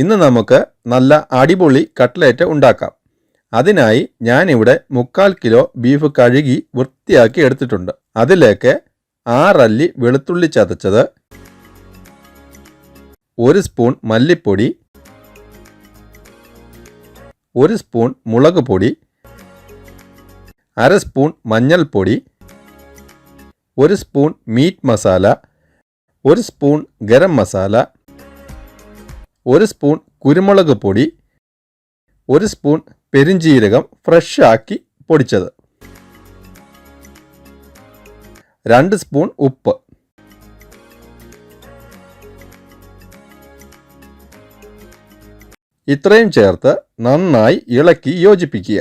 ഇന്ന് നമുക്ക് നല്ല അടിപൊളി കട്ട്ലേറ്റ് ഉണ്ടാക്കാം. അതിനായി ഞാനിവിടെ മുക്കാൽ കിലോ ബീഫ് കഴുകി വൃത്തിയാക്കി എടുത്തിട്ടുണ്ട്. അതിലേക്ക് ആറല്ലി വെളുത്തുള്ളി ചതച്ചത് ഒരു സ്പൂൺ മല്ലിപ്പൊടി ഒരു സ്പൂൺ മുളക് പൊടി അര സ്പൂൺ മഞ്ഞൾപ്പൊടി ഒരു സ്പൂൺ മീറ്റ് മസാല ഒരു സ്പൂൺ ഗരം മസാല ഒരു സ്പൂൺ കുരുമുളക് പൊടി ഒരു സ്പൂൺ പെരിഞ്ചീരകം ഫ്രഷ് ആക്കി പൊടിച്ചത്. രണ്ട് സ്പൂൺ ഉപ്പ്. ഇത്രയും ചേർത്ത് നന്നായി ഇളക്കി യോജിപ്പിക്കുക.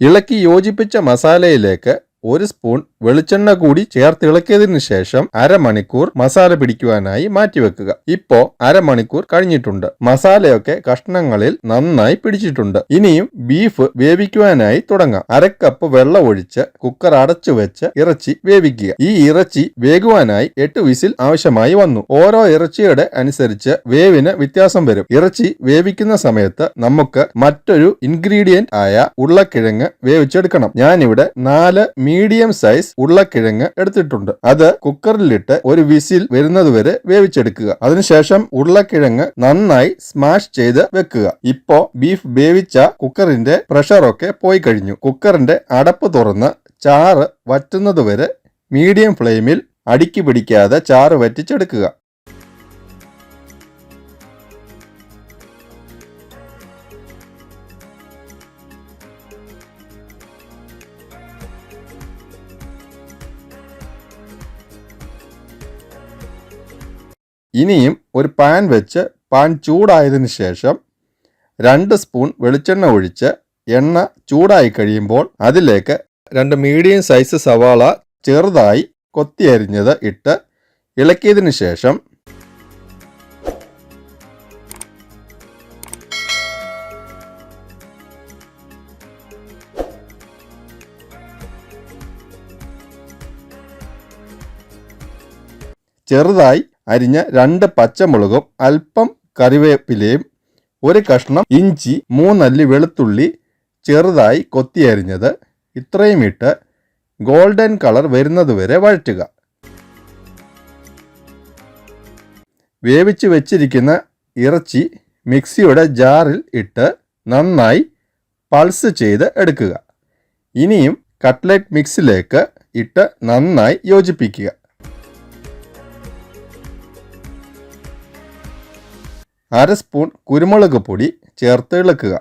ഇളക്കി യോജിപ്പിച്ച മസാലയിലേക്ക് ഒരു സ്പൂൺ വെളിച്ചെണ്ണ കൂടി ചേർത്ത് ഇളക്കിയതിനു ശേഷം അരമണിക്കൂർ മസാല പിടിക്കുവാനായി മാറ്റിവെക്കുക. ഇപ്പോ അരമണിക്കൂർ കഴിഞ്ഞിട്ടുണ്ട്. മസാലയൊക്കെ കഷ്ണങ്ങളിൽ നന്നായി പിടിച്ചിട്ടുണ്ട്. ഇനിയും ബീഫ് വേവിക്കുവാനായി തുടങ്ങാം. അരക്കപ്പ് വെള്ളം ഒഴിച്ച് കുക്കർ അടച്ചു വെച്ച് ഇറച്ചി വേവിക്കുക. ഈ ഇറച്ചി വേകുവാനായി എട്ട് വിസിൽ ആവശ്യമായി വന്നു. ഓരോ ഇറച്ചിയുടെ അനുസരിച്ച് വേവിന് വ്യത്യാസം വരും. ഇറച്ചി വേവിക്കുന്ന സമയത്ത് നമുക്ക് മറ്റൊരു ഇൻഗ്രീഡിയന്റ് ആയ ഉരുളക്കിഴങ്ങ് വേവിച്ചെടുക്കണം. ഞാനിവിടെ നാല് മീഡിയം സൈസ് ഉരുളക്കിഴങ്ങ് എടുത്തിട്ടുണ്ട്. അത് കുക്കറിലിട്ട് ഒരു വിസിൽ വരുന്നതുവരെ വേവിച്ചെടുക്കുക. അതിനുശേഷം ഉരുളക്കിഴങ്ങ് നന്നായി സ്മാഷ് ചെയ്ത് വെക്കുക. ഇപ്പോ ബീഫ് വേവിച്ച കുക്കറിന്റെ പ്രഷറൊക്കെ പോയി കഴിഞ്ഞു. കുക്കറിന്റെ അടപ്പ് തുറന്ന് ചാറ് വറ്റുന്നതുവരെ മീഡിയം ഫ്ലെയിമിൽ അടുക്കി പിടിക്കാതെ ചാറ് വറ്റിച്ചെടുക്കുക. ഇനിയും ഒരു പാൻ വെച്ച് പാൻ ചൂടായതിനു ശേഷം രണ്ട് സ്പൂൺ വെളിച്ചെണ്ണ ഒഴിച്ച് എണ്ണ ചൂടായി കഴിയുമ്പോൾ അതിലേക്ക് രണ്ട് മീഡിയം സൈസ് സവാള ചെറുതായി കൊത്തി അരിഞ്ഞത് ഇട്ട് ഇളക്കിയതിന് ശേഷം ചെറുതായി അരിഞ്ഞ രണ്ട് പച്ചമുളകും അല്പം കറിവേപ്പിലയും ഒരു കഷ്ണം ഇഞ്ചി മൂന്നല്ലി വെളുത്തുള്ളി ചെറുതായി കൊത്തിയരിഞ്ഞത് ഇത്രയും ഇട്ട് ഗോൾഡൻ കളർ വരുന്നതുവരെ വഴറ്റുക. വേവിച്ച് വെച്ചിരിക്കുന്ന ഇറച്ചി മിക്സിയുടെ ജാറിൽ ഇട്ട് നന്നായി പൾസ് ചെയ്ത് എടുക്കുക. ഇനിയും കട്ട്ലറ്റ് മിക്സിലേക്ക് ഇട്ട് നന്നായി യോജിപ്പിക്കുക. അര സ്പൂൺ കുരുമുളക് പൊടി ചേർത്ത് ഇളക്കുക.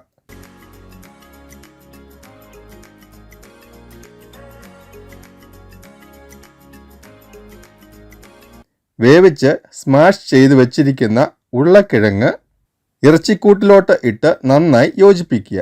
വേവിച്ച് സ്മാഷ് ചെയ്ത് വെച്ചിരിക്കുന്ന ഉള്ളക്കിഴങ്ങ് ഇറച്ചിക്കൂട്ടിലോട്ട് ഇട്ട് നന്നായി യോജിപ്പിക്കുക.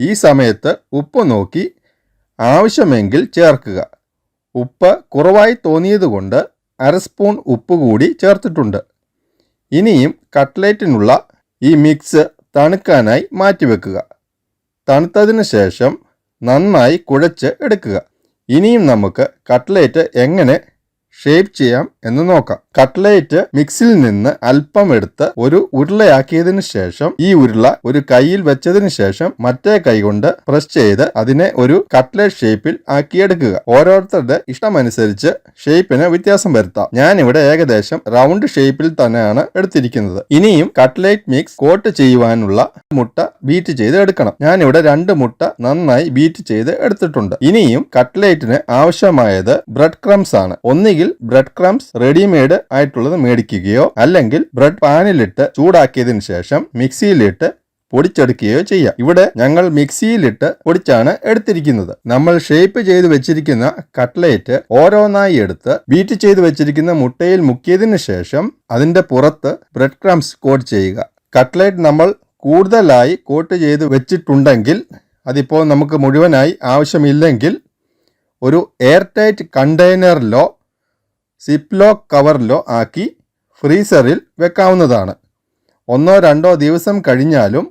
ഈ സമയത്ത് ഉപ്പ് നോക്കി ആവശ്യമെങ്കിൽ ചേർക്കുക. ഉപ്പ് കുറവായി തോന്നിയതുകൊണ്ട് അര സ്പൂൺ ഉപ്പ് കൂടി ചേർത്തിട്ടുണ്ട്. ഇനിയും കട്ട്ലേറ്റിനുള്ള ഈ മിക്സ് തണുക്കാനായി മാറ്റിവെക്കുക തണുത്തതിന് ശേഷം നന്നായി കുഴച്ച് എടുക്കുക. ഇനിയും നമുക്ക് കട്ട്ലേറ്റ് എങ്ങനെ ഷേപ്പ് ചെയ്യാം എന്ന് നോക്കാം. കട്ട്ലേറ്റ് മിക്സിൽ നിന്ന് അല്പം എടുത്ത് ഒരു ഉരുളയാക്കിയതിന് ശേഷം ഈ ഉരുള ഒരു കൈയിൽ വെച്ചതിന് ശേഷം മറ്റേ കൈ കൊണ്ട് പ്രസ് ചെയ്ത് അതിനെ ഒരു കട്ട്ലേറ്റ് ഷേപ്പിൽ ആക്കിയെടുക്കുക. ഓരോരുത്തരുടെ ഇഷ്ടമനുസരിച്ച് ഷേപ്പിന് വ്യത്യാസം വരുത്താം. ഞാൻ ഇവിടെ ഏകദേശം റൗണ്ട് ഷേപ്പിൽ തന്നെയാണ് എടുത്തിരിക്കുന്നത്. ഇനിയും കട്ട്ലേറ്റ് മിക്സ് കോട്ട് ചെയ്യുവാനുള്ള മുട്ട ബീറ്റ് ചെയ്ത് എടുക്കണം. ഞാൻ ഇവിടെ രണ്ട് മുട്ട നന്നായി ബീറ്റ് ചെയ്ത് എടുത്തിട്ടുണ്ട്. ഇനിയും കട്ട്ലേറ്റിന് ആവശ്യമായത് ബ്രെഡ് ക്രംസ് ആണ്. ഒന്നുകിൽ ബ്രെഡ് ക്രംസ് റെഡിമെയ്ഡ് ആയിട്ടുള്ളത് മേടിക്കുകയോ അല്ലെങ്കിൽ ബ്രെഡ് പാനിലിട്ട് ചൂടാക്കിയതിന് ശേഷം മിക്സിയിലിട്ട് പൊടിച്ചെടുക്കുകയോ ചെയ്യാം. ഇവിടെ ഞങ്ങൾ മിക്സിയിലിട്ട് പൊടിച്ചാണ് എടുത്തിരിക്കുന്നത്. നമ്മൾ ഷേപ്പ് ചെയ്ത് വെച്ചിരിക്കുന്ന കട്ട്ലേറ്റ് ഓരോന്നായി എടുത്ത് ബീറ്റ് ചെയ്ത് വെച്ചിരിക്കുന്ന മുട്ടയിൽ മുക്കിയതിനു ശേഷം അതിന്റെ പുറത്ത് ബ്രെഡ് ക്രംസ് കോട്ട് ചെയ്യുക. കട്ട്ലേറ്റ് നമ്മൾ കൂടുതലായി കോട്ട് ചെയ്ത് വെച്ചിട്ടുണ്ടെങ്കിൽ അതിപ്പോൾ നമുക്ക് മുഴുവനായി ആവശ്യമില്ലെങ്കിൽ ഒരു എയർ ടൈറ്റ് കണ്ടെയ്നറിലോ സിപ്ലോ കവറിലോ ആക്കി ഫ്രീസറിൽ വെക്കാവുന്നതാണ്. ഒന്നോ രണ്ടോ ദിവസം കഴിഞ്ഞാലും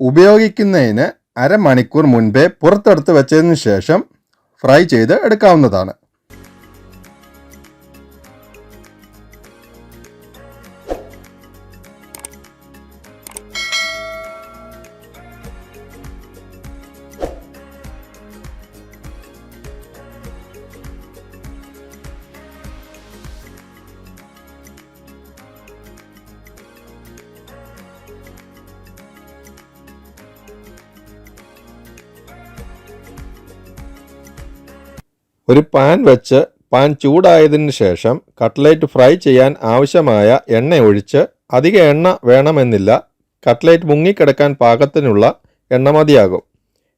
ഉപയോഗിക്കുന്നതിന് അരമണിക്കൂർ മുൻപേ പുറത്തെടുത്ത് വെച്ചതിന് ശേഷം ഫ്രൈ ചെയ്ത് എടുക്കാവുന്നതാണ്. ഒരു പാൻ വെച്ച് പാൻ ചൂടായതിന് ശേഷം കട്ട്ലേറ്റ് ഫ്രൈ ചെയ്യാൻ ആവശ്യമായ എണ്ണ ഒഴിച്ച് അധിക എണ്ണ വേണമെന്നില്ല കട്ട്ലേറ്റ് മുങ്ങിക്കിടക്കാൻ പാകത്തിനുള്ള എണ്ണ മതിയാകും.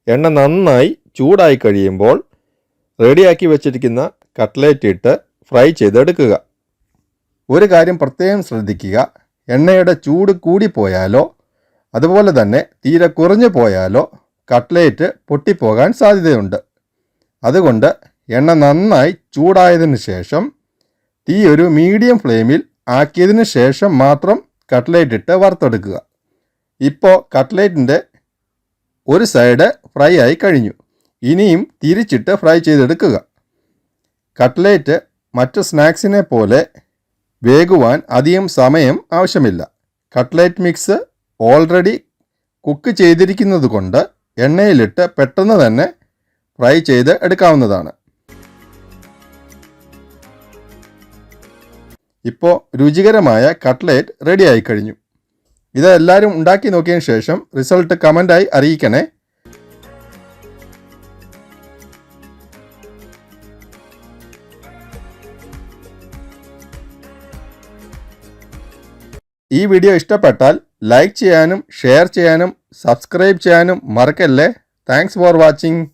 എണ്ണ നന്നായി ചൂടായി കഴിയുമ്പോൾ റെഡിയാക്കി വെച്ചിരിക്കുന്ന കട്ട്ലേറ്റ് ഇട്ട് ഫ്രൈ ചെയ്തെടുക്കുക. ഒരു കാര്യം പ്രത്യേകം ശ്രദ്ധിക്കുക എണ്ണയുടെ ചൂട് കൂടിപ്പോയാലോ അതുപോലെ തന്നെ തീരെ കുറഞ്ഞു പോയാലോ കട്ട്ലേറ്റ് പൊട്ടിപ്പോകാൻ സാധ്യതയുണ്ട്. അതുകൊണ്ട് എണ്ണ നന്നായി ചൂടായതിനു ശേഷം തീ ഒരു മീഡിയം ഫ്ലെയിമിൽ ആക്കിയതിന് ശേഷം മാത്രം കട്ട്ലേറ്റ് ഇട്ട് വറുത്തെടുക്കുക. ഇപ്പോൾ കട്ട്ലേറ്റിന്റെ ഒരു സൈഡ് ഫ്രൈ ആയി കഴിഞ്ഞു. ഇനിയും തിരിച്ചിട്ട് ഫ്രൈ ചെയ്തെടുക്കുക. കട്ട്ലേറ്റ് മറ്റ് സ്നാക്സിനെ പോലെ വേകുവാൻ അധികം സമയം ആവശ്യമില്ല. കട്ട്ലേറ്റ് മിക്സ് ഓൾറെഡി കുക്ക് ചെയ്തിരിക്കുന്നത് കൊണ്ട് എണ്ണയിലിട്ട് പെട്ടെന്ന് തന്നെ ഫ്രൈ ചെയ്ത് എടുക്കാവുന്നതാണ്. ഇപ്പോൾ രുചികരമായ കട്ട്ലേറ്റ് റെഡിയായി കഴിഞ്ഞു. ഇത് എല്ലാവരും ഉണ്ടാക്കി നോക്കിയതിന് ശേഷം റിസൾട്ട് കമന്റായി അറിയിക്കണേ. ഈ വീഡിയോ ഇഷ്ടപ്പെട്ടാൽ ലൈക്ക് ചെയ്യാനും ഷെയർ ചെയ്യാനും സബ്സ്ക്രൈബ് ചെയ്യാനും മറക്കല്ലേ? Thanks for watching.